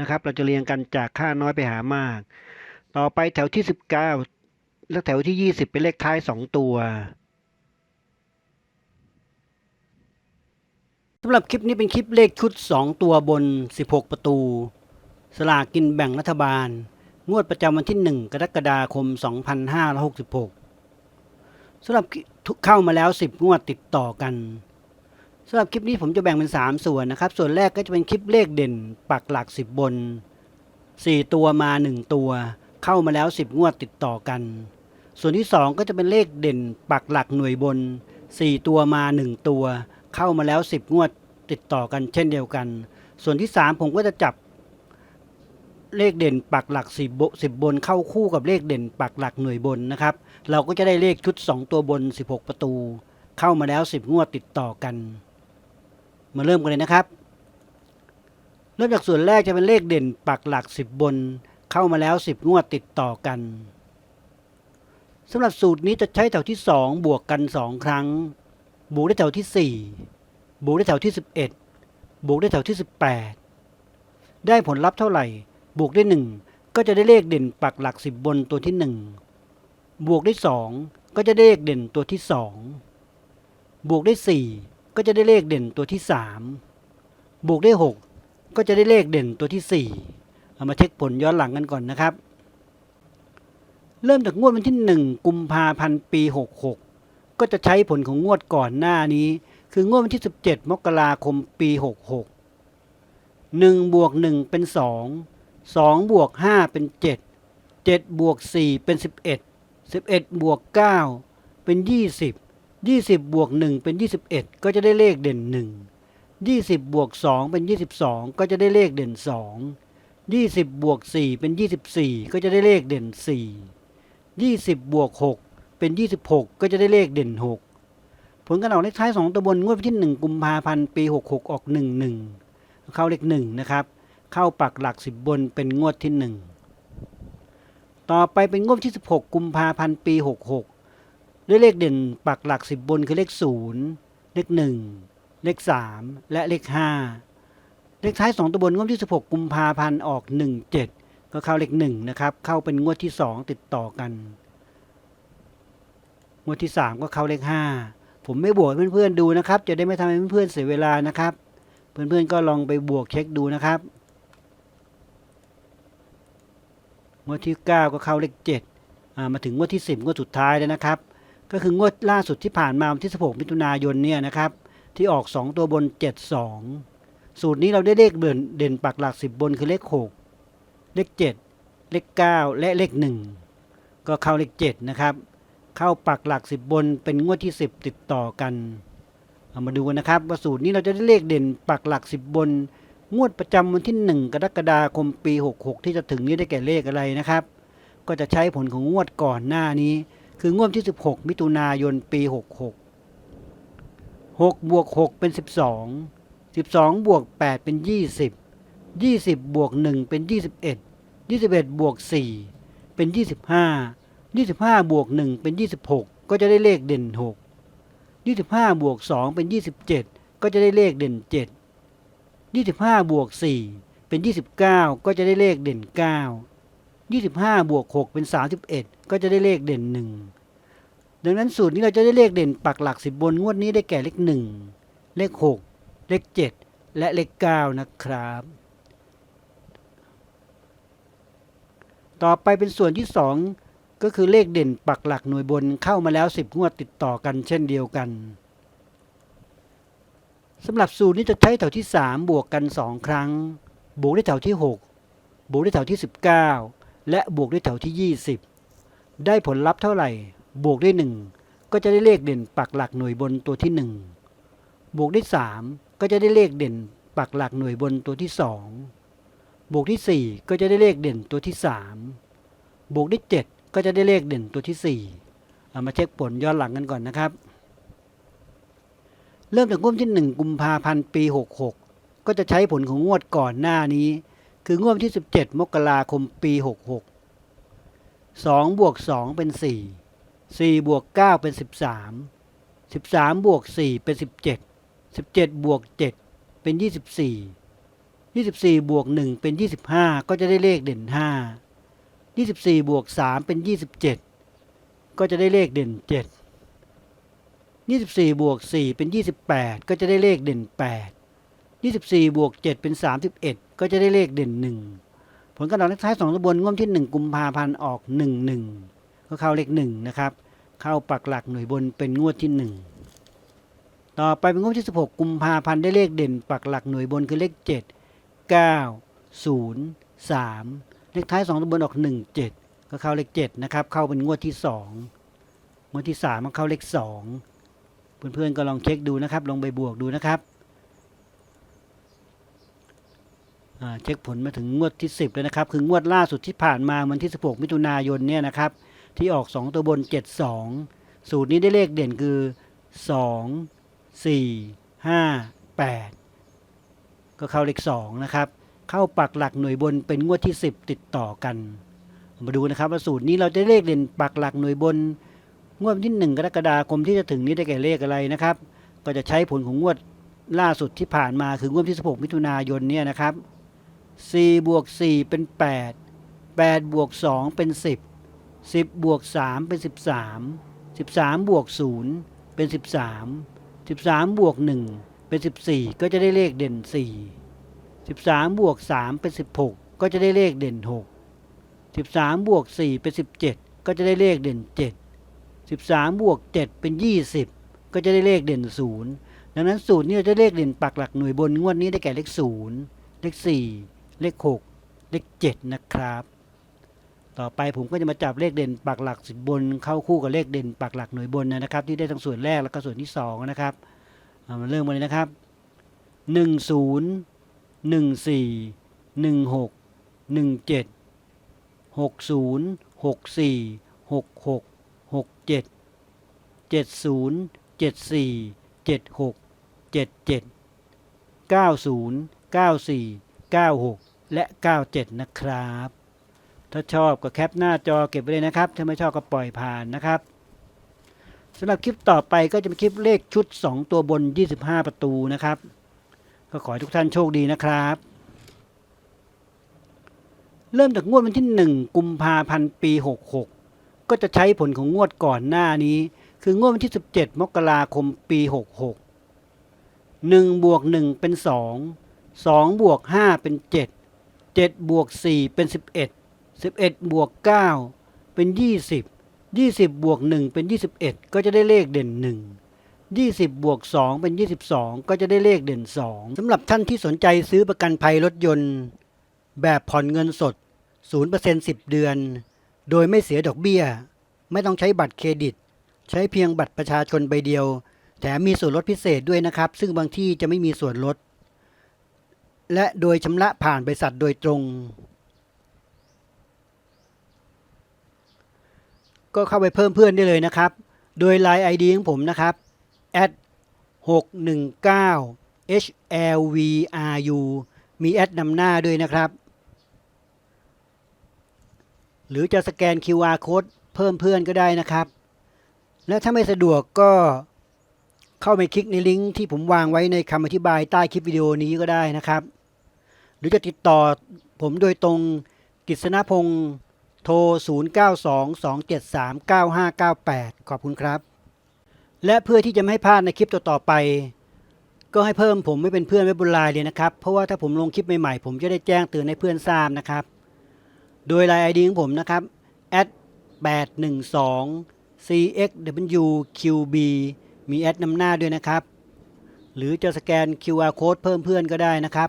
นะครับ เราจะเรียงกันจากค่าน้อยไปหามาก ต่อไปแถวที่ 19 และแถวที่ 20 เป็นเลขท้าย 2 ตัวสำหรับคลิปนี้เป็นคลิปเลขชุด 2 ตัวบน 16 ประตู สลากกินแบ่งรัฐบาล งวดประจำวันที่ 1 กรกฎาคม 2566สำหรับเข้ามาแล้ว 10 งวดติดต่อกัน สำหรับคลิปนี้ผมจะแบ่งเป็น 3 ส่วนนะครับ ส่วนแรกก็จะเป็นคลิปเลขเด่น ปักหลัก 10 บน 4 ตัวมา 1 ตัว เข้ามาแล้ว 10 งวดติดต่อกัน ส่วนที่ 2 ก็จะเป็นเลขเด่น ปักหลักหน่วยบน 4 ตัวมา 1 ตัว เข้ามาแล้ว 10 งวดติดต่อกัน เช่นเดียวกัน ส่วนที่ 3 ผมก็จะจับเลขเด่นปักหลัก10บ10บนเข้าคู่กับเลขเด่นปักหลักหน่วยบนนะครับ เราก็จะได้เลขชุด 2 ตัวบน 16 ประตู เข้ามาแล้ว 10 งวดติดต่อกัน มาเริ่มกันเลยนะครับ เริ่มจากส่วนแรกจะเป็นเลขเด่นปักหลัก 10 บน เข้ามาแล้ว 10 งวดติดต่อกันสำหรับสูตรนี้จะใช้แถวที่ 2 บวกกัน 2 ครั้ง บวกได้แถวที่ 4 บวกได้แถวที่ 11 บวกได้แถวที่ 18 ได้ผลลัพธ์เท่าไหร่ บวกได้ 1 ก็จะได้เลขเด่นปักหลัก 10 บนตัวที่ 1 บวกได้ 2 ก็จะได้เลขเด่นตัวที่ 2 บวกได้ 4 ก็จะได้เลขเด่นตัวที่ 3 บวกได้ 6 ก็จะได้เลขเด่นตัวที่ 4 เอามาเช็คผลย้อนหลังกันก่อนนะครับ เริ่มจากงวดวันที่ 1 กุมภาพันธ์ปี 66 ก็จะใช้ผลของงวดก่อนหน้านี้ คืองวดวันที่ 17 มกราคมปี 66 1บวก1เป็น 2 2บวก5เป็น 7 7บวก4เป็น 11 11บวก9เป็น 20 20 บวก 1 เป็น 21 ก็จะได้เลขเด่น 1 20 บวก 2 เป็น 22 ก็จะได้เลขเด่น 2 20 บวก 4 เป็น 24 ก็จะได้เลขเด่น 4 20 บวก 6 เป็น 26 ก็จะได้เลขเด่น 6 ผลการออกเลขท้าย 2 ตัวบนงวดวันที่ 1 กุมภาพันธ์ ปี 66 ออก 11 เข้าเลข 1 นะครับ เข้าปักหลัก 10 บนเป็นงวดที่ 1 ต่อไปเป็นงวดที่ 16 กุมภาพันธ์ ปี 66 ด้วยเลขเด่นปักหลัก 10 บนคือเลข 0 เลข 1 เลข 3 และเลข 5 เลขท้าย 2 ตัวบนงวดที่ 16 กุมภาพันธ์ออก 17 ก็เข้าเลข 1 นะครับ เข้าเป็นงวดที่ 2 ติดต่อกัน งวดที่ 3 ก็เข้าเลข 5 ผมไม่บวกเพื่อนๆดูนะครับ จะได้ไม่ทำให้เพื่อนๆเสียเวลานะครับ เพื่อนๆก็ลองไปบวกเช็คดูนะครับ งวดที่ 9 ก็เข้าเลข 7มาถึงงวดที่ 10งวดสุดท้ายแล้วนะครับ ก็คืองวดล่าสุดที่ผ่านมาวันที่ 16 มิถุนายนเนี่ยนะครับ ที่ออก 2 ตัวบน 72 สูตรนี้เราได้เลขเด่นเด่นปักหลักสิบนคือเลขหกเลขเจ็ดเลขเก้าและเลขหนึ่งก็เข้าเลขเจ็ดนะครับ เข้าปักหลักสิบนเป็นงวดที่สิบติดต่อกันเอามาดูนะครับว่าสูตรนี้เราจะได้เลขเด่นปักหลักสิบบน งวดประจำวันที่ 1 กรกฎาคมปี 66 ที่จะถึงนี้ได้แก่เลขอะไรนะครับ ก็จะใช้ผลของงวดก่อนหน้านี้ คืองวดที่ 16 มิถุนายนปี 66 6บวก6เป็น 12 12 บวก 8 เป็น 20 20 บวก 1 เป็น 21 21 บวก 4 เป็น 25 25 บวก 1 เป็น 26 ก็จะได้เลขเด่น 6 25 บวก 2 เป็น 27 ก็จะได้เลขเด่น 7 25 บวก 4 เป็น 29 ก็จะได้เลขเด่น 9 25 บวก 6 เป็น 31 ก็จะได้เลขเด่น 1 ดังนั้นสูตรนี้เราจะได้เลขเด่นปักหลักสิบบนงวดนี้ได้แก่เลข 1 เลข 6 เลข 7 และเลข 9 นะครับ ต่อไปเป็นส่วนที่ 2 ก็คือเลขเด่นปักหลักหน่วยบนเข้ามาแล้ว 10 งวดติดต่อกันเช่นเดียวกันสำหรับสูตรนี้จะใช้แถวที่ 3 บวกกัน 2 ครั้ง บวกด้วยแถวที่ 6 บวกด้วยแถวที่ 19 และบวกด้วยแถวที่ 20 ได้ผลลัพธ์เท่าไหร่ บวกด้วย 1 ก็จะได้เลขเด่นปักหลักหน่วยบนตัวที่ 1 บวกด้วย 3 ก็จะได้เลขเด่นปักหลักหน่วยบนตัวที่ 2 บวกที่ 4 ก็จะได้เลขเด่นตัวที่ 3 บวกด้วย 7 ก็จะได้เลขเด่นตัวที่ 4 เอามาเช็คผลย้อนหลังกันก่อนนะครับ เริ่มจากงวดที่ 1 กุมภาพันธ์ปี 66 ก็จะใช้ผลของงวดก่อนหน้านี้ คืองวดวันที่ 17 มกราคมปี 66 2 บวก 2 เป็น 4 4 บวก 9 เป็น 13 13 บวก 4 เป็น 17 17 บวก 7 เป็น 24 24 บวก 1 เป็น 25 ก็จะได้เลขเด่น 5 24 บวก 3 เป็น 27 ก็จะได้เลขเด่น 7 24 บวก 4 เป็น 28 ก็จะได้เลขเด่น 8 24 บวก 7 เป็น 31 ก็จะได้เลขเด่น 1 ผลการออกเลขท้าย2ตัวบนงวดที่ 1 กุมภาพันธ์ออก 1 1 ก็เข้าเลข 1 นะครับ เข้าปักหลักหน่วยบนเป็นงวดที่ 1 ต่อไปเป็นงวดที่ 16 กุมภาพันธ์ได้เลขเด่น ปักหลักหน่วยบนคือเลข 7 9 0 3 เลขท้าย 2ตัวบนออก 1 7 ก็เข้าเลข 7 นะครับ เข้าเป็นงวดที่ 2 งวดที่3มันเข้าเลข 2 เพื่อนๆก็ลองเช็คดูนะครับ ลองไปบวกดูนะครับอ่า เช็คผลมาถึงงวดที่ 10แล้วนะครับ คืองวดล่าสุดที่ผ่านมาวันที่ 16 มิถุนายนเนี่ยนะครับ ที่ออก 2 ตัวบน 72 สูตรนี้ได้เลขเด่นคือ 2 4 5 8 ก็เข้าเลข 2 นะครับ เข้าปักหลักหน่วยบนเป็นงวดที่ 10 ติดต่อกัน มาดูนะครับว่าสูตรนี้เราจะเลขเด่นปักหลักหน่วยบน งวดวันที่ 1 กรกฎาคมที่จะถึงนี้ได้แก่เลขอะไรนะครับ ก็จะใช้ผลของงวดล่าสุดที่ผ่านมาคืองวดที่ 16 มิถุนายนเนี่ยนะครับ 4บวก4เป็น 8 8 บวก 2 เป็น 10 10 บวก 3 เป็น 13 13 บวก 0 เป็น 13 13 บวก 1 เป็น 14 ก็จะได้เลขเด่น 4 13 บวก 3 เป็น 16 ก็จะได้เลขเด่น 6 13 บวก 4 เป็น 17 ก็จะได้เลขเด่น 7 13 บวก 7 เป็น 20 ก็จะได้เลขเด่น 0 ดังนั้นสูตรนี้จะเลขเด่นปักหลักหน่วยบนงวดนี้ได้แก่เลข 0 เลข 4 เลข 6 เลข 7 นะครับ ต่อไปผมก็จะมาจับเลขเด่นปากหลักสิบบน เข้าคู่กับเลขเด่นปากหลักหน่วยบนนะครับ ที่ได้ทั้งส่วนแรกแล้วก็ส่วนที่2นะครับมาเริ่มกันเลยนะครับ 1 0 1 4 1 6 1 7 6 0 6 4 6 6 6 7 7 0 7 4 7 6 7 7 9 0 9 4 9 6 และเก้าเจ็ดนะครับ ถ้าชอบก็แคปหน้าจอเก็บไว้เลยนะครับ ถ้าไม่ชอบก็ปล่อยผ่านนะครับสำหรับคลิปต่อไปก็จะเป็นคลิปเลขชุด 2 ตัวบน 25 ประตูนะครับ ก็ขอให้ทุกท่านโชคดีนะครับ เริ่มจากงวดวันที่ 1 กุมภาพันธ์ปี 66 ก็จะใช้ผลของงวดก่อนหน้านี้ คืองวดวันที่ 17 มกราคมปี 66 1บวก1เป็น 2 2บวก5เป็น 7 7บวก4เป็น 11 11 บวก 9 เป็น 20 20 บวก 1 เป็น 21 ก็จะได้เลขเด่น 1 20 บวก 2 เป็น 22 ก็จะได้เลขเด่น 2 สำหรับท่านที่สนใจซื้อประกันภัยรถยนต์ แบบผ่อนเงินสด 0% 10 เดือน โดยไม่เสียดอกเบี้ย ไม่ต้องใช้บัตรเครดิต ใช้เพียงบัตรประชาชนใบเดียว แถมมีส่วนลดพิเศษด้วยนะครับ ซึ่งบางที่จะไม่มีส่วนลด และโดยชำระผ่านบริษัทโดยตรง ก็เข้าไปเพิ่มเพื่อนได้เลยนะครับ โดย Line ID ของผมนะครับ at 619 HLVRU มีแอดนำหน้าด้วยนะครับ หรือจะสแกน QR code เพิ่มเพื่อนก็ได้นะครับ และถ้าไม่สะดวกก็เข้าไปคลิกในลิงก์ที่ผมวางไว้ในคำอธิบายใต้คลิปวิดีโอนี้ก็ได้นะครับ หรือจะติดต่อผมโดยตรงกฤษณพงศ์โทร 0922739598 ขอบคุณครับ และเพื่อที่จะไม่ให้พลาดในคลิปต่อๆไป ก็ให้เพิ่มผมไม่เป็นเพื่อนไว้บนไลน์เลยนะครับ เพราะว่าถ้าผมลงคลิปใหม่ๆ ผมจะได้แจ้งเตือนให้เพื่อนทราบนะครับ โดยไลน์ ID ของผมนะครับ 812 cxwqb มีแอดนำหน้าด้วยนะครับ หรือจะสแกน QR code เพิ่มเพื่อนก็ได้นะครับ